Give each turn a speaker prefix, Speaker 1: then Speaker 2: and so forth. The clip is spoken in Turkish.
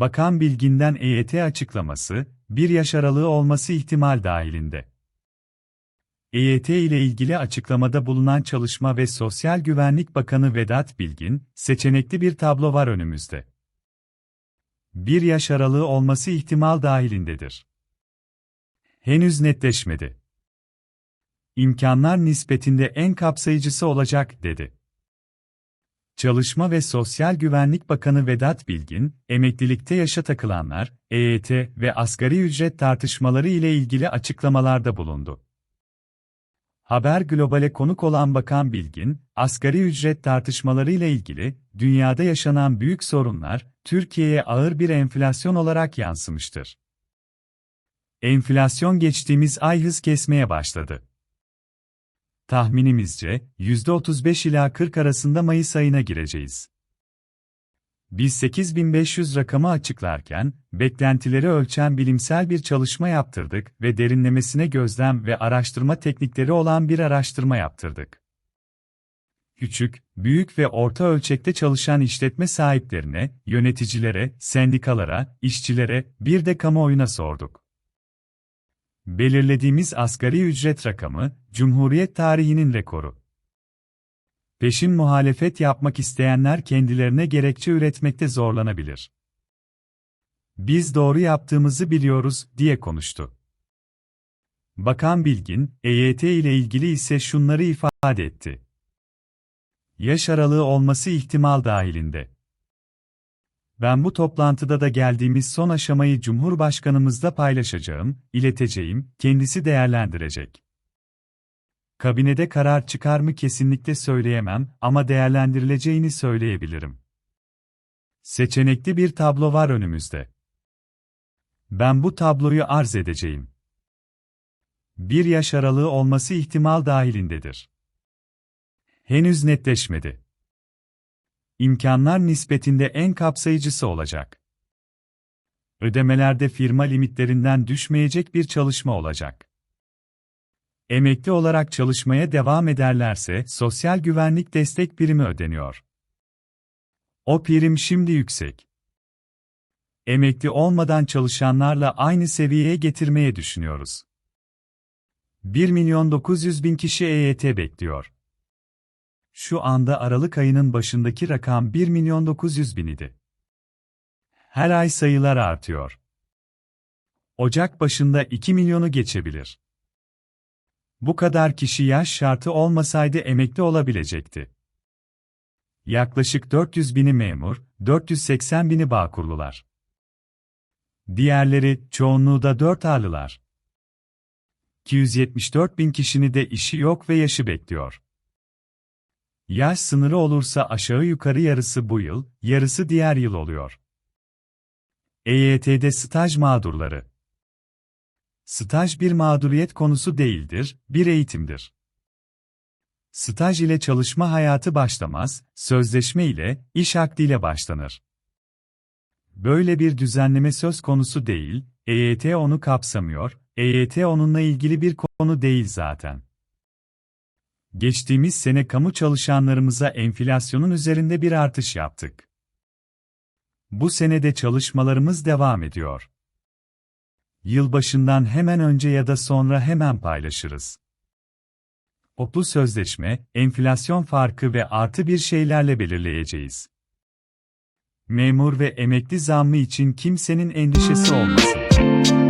Speaker 1: Bakan Bilgin'den EYT açıklaması, bir yaş aralığı olması ihtimal dahilinde. EYT ile ilgili açıklamada bulunan Çalışma ve Sosyal Güvenlik Bakanı Vedat Bilgin, seçenekli bir tablo var önümüzde. Bir yaş aralığı olması ihtimal dahilindedir. Henüz netleşmedi. İmkanlar nispetinde en kapsayıcısı olacak, dedi. Çalışma ve Sosyal Güvenlik Bakanı Vedat Bilgin, emeklilikte yaşa takılanlar, EYT ve asgari ücret tartışmaları ile ilgili açıklamalarda bulundu. Haber Global'e konuk olan Bakan Bilgin, asgari ücret tartışmaları ile ilgili, dünyada yaşanan büyük sorunlar, Türkiye'ye ağır bir enflasyon olarak yansımıştır. Enflasyon geçtiğimiz ay hız kesmeye başladı. Tahminimizce, %35 ila 40 arasında Mayıs ayına gireceğiz. Biz 8500 rakamı açıklarken, beklentileri ölçen bilimsel bir çalışma yaptırdık ve derinlemesine gözlem ve araştırma teknikleri olan bir araştırma yaptırdık. Küçük, büyük ve orta ölçekte çalışan işletme sahiplerine, yöneticilere, sendikalara, işçilere, bir de kamuoyuna sorduk. Belirlediğimiz asgari ücret rakamı, Cumhuriyet tarihinin rekoru. Peşin muhalefet yapmak isteyenler kendilerine gerekçe üretmekte zorlanabilir. Biz doğru yaptığımızı biliyoruz, diye konuştu. Bakan Bilgin, EYT ile ilgili ise şunları ifade etti. Yaş aralığı olması ihtimal dahilinde. Ben bu toplantıda da geldiğimiz son aşamayı Cumhurbaşkanımızla paylaşacağım, ileteceğim, kendisi değerlendirecek. Kabinede karar çıkar mı kesinlikle söyleyemem ama değerlendirileceğini söyleyebilirim. Seçenekli bir tablo var önümüzde. Ben bu tabloyu arz edeceğim. Bir yaş aralığı olması ihtimal dahilindedir. Henüz netleşmedi. İmkanlar nispetinde en kapsayıcısı olacak. Ödemelerde firma limitlerinden düşmeyecek bir çalışma olacak. Emekli olarak çalışmaya devam ederlerse sosyal güvenlik destek primi ödeniyor. O prim şimdi yüksek. Emekli olmadan çalışanlarla aynı seviyeye getirmeye düşünüyoruz. 1 milyon 900 bin kişi EYT bekliyor. Şu anda Aralık ayının başındaki rakam 1 milyon 900 bin idi. Her ay sayılar artıyor. Ocak başında 2 milyonu geçebilir. Bu kadar kişi yaş şartı olmasaydı emekli olabilecekti. Yaklaşık 400 bini memur, 480 bini bağkurlular. Diğerleri, çoğunluğu da 4 ağırlılar. 274 bin kişinin de işi yok ve yaşı bekliyor. Yaş sınırı olursa aşağı yukarı yarısı bu yıl, yarısı diğer yıl oluyor. EYT'de staj mağdurları Staj bir mağduriyet konusu değildir, bir eğitimdir. Staj ile çalışma hayatı başlamaz, sözleşme ile, iş akdiyle başlanır. Böyle bir düzenleme söz konusu değil, EYT onu kapsamıyor, EYT onunla ilgili bir konu değil zaten. Geçtiğimiz sene kamu çalışanlarımıza enflasyonun üzerinde bir artış yaptık. Bu senede çalışmalarımız devam ediyor. Yılbaşından hemen önce ya da sonra hemen paylaşırız. Toplu sözleşme, enflasyon farkı ve artı bir şeylerle belirleyeceğiz. Memur ve emekli zammı için kimsenin endişesi olmasın.